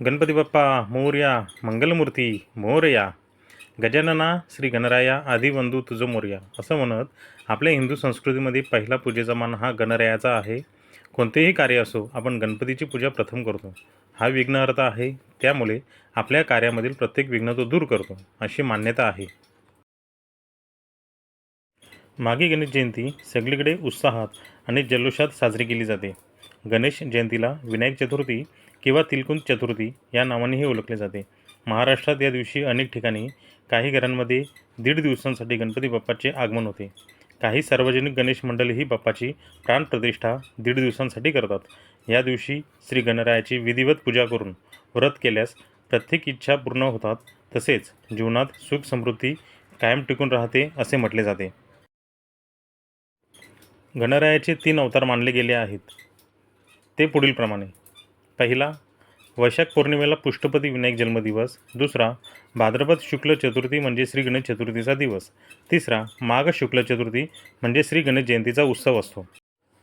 गणपती बाप्पा मोर्या मंगलमूर्ती मोरया गजानना श्री गणराया आदिबंधू तुझं मोर्या असं म्हणत आपल्या हिंदू संस्कृतीमध्ये पहिला पूजेचा मान हा गणरायाचा आहे. कोणतेही कार्य असो आपण गणपतीची पूजा प्रथम करतो. हा विघ्नहर्ता आहे. त्यामुळे आपल्या कार्यामधील प्रत्येक विघ्न तो दूर करतो अशी मान्यता आहे. मागे गणेश जयंती सगळीकडे उत्साहात आणि जल्लोषात साजरी केली जाते. गणेश जयंतीला विनायक चतुर्थी किंवा तिलकुंत चतुर्थी या नावानेही ओळखले जाते. महाराष्ट्रात या दिवशी अनेक ठिकाणी काही घरांमध्ये दीड दिवसांसाठी गणपती बाप्पाचे आगमन होते. काही सार्वजनिक गणेश मंडळीही बाप्पाची प्राणप्रतिष्ठा दीड दिवसांसाठी करतात. या दिवशी श्री गणरायाची विधिवत पूजा करून व्रत केल्यास प्रत्येक इच्छा पूर्ण होतात तसेच जीवनात सुख समृद्धी कायम टिकून राहते असे म्हटले जाते. गणरायाचे तीन अवतार मानले गेले आहेत. ते पुढीलप्रमाणे पहिला वैशाख पौर्णिमेला पुष्टपती विनायक जन्मदिवस. दुसरा भाद्रपद शुक्ल चतुर्थी म्हणजे श्री गणेश चतुर्थीचा दिवस. तिसरा माघ शुक्ल चतुर्थी म्हणजे श्री गणेश जयंतीचा उत्सव असतो.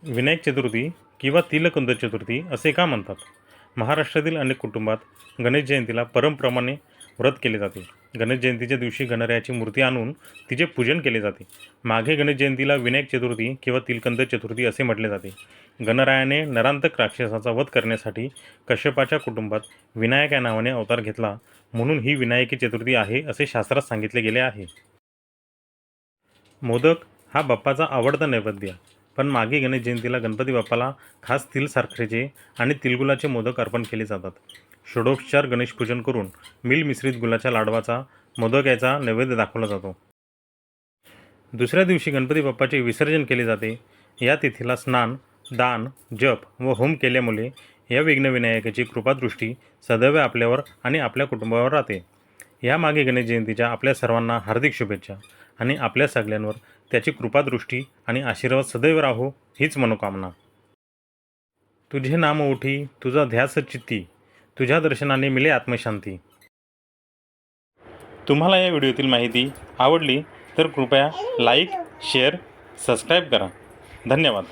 विनायक चतुर्थी किंवा तिलकंद चतुर्थी असे का म्हणतात? महाराष्ट्रातील अनेक कुटुंबात गणेश जयंतीला परमप्रमाणे व्रत केले जाते. गणेश जयंतीच्या दिवशी गणरायाची मूर्ती आणून तिचे पूजन केले जाते. माघे गणेश जयंतीला विनायक चतुर्थी किंवा तिलकंद चतुर्थी असे म्हटले जाते. गणरायाने नरांतक राक्षसाचा वध करण्यासाठी कश्यपाच्या कुटुंबात विनायक या नावाने अवतार घेतला म्हणून ही विनायकी चतुर्थी आहे असे शास्त्रात सांगितले गेले आहे. मोदक हा बाप्पाचा आवडता नैवेद्य. पण मागे गणेश जयंतीला गणपती बाप्पाला खास तिल साखरेचे आणि तिलगुलाचे मोदक अर्पण केले जातात. षोडोपचार गणेशपूजन करून मिल मिश्रित गुलाच्या लाडवाचा मोदक याचा नैवेद्य दाखवला जातो. दुसऱ्या दिवशी गणपती बाप्पाचे विसर्जन केले जाते. या तिथीला स्नान दान जप व होम केल्यामुळे या विघ्नविनायकाची कृपादृष्टी सदैव आपल्यावर आणि आपल्या कुटुंबावर राहते. यामागे गणेश जयंतीच्या आपल्या सर्वांना हार्दिक शुभेच्छा. आणि आपल्या सगळ्यांवर त्याची कृपादृष्टी आणि आशीर्वाद सदैव राहो हीच मनोकामना. तुझे नाम ओठी तुझा ध्यास चित्ती तुझ्या दर्शनाने मिले आत्मशांती. तुम्हाला या व्हिडिओतील माहिती आवडली तर कृपया लाईक शेअर सबस्क्राईब करा. धन्यवाद.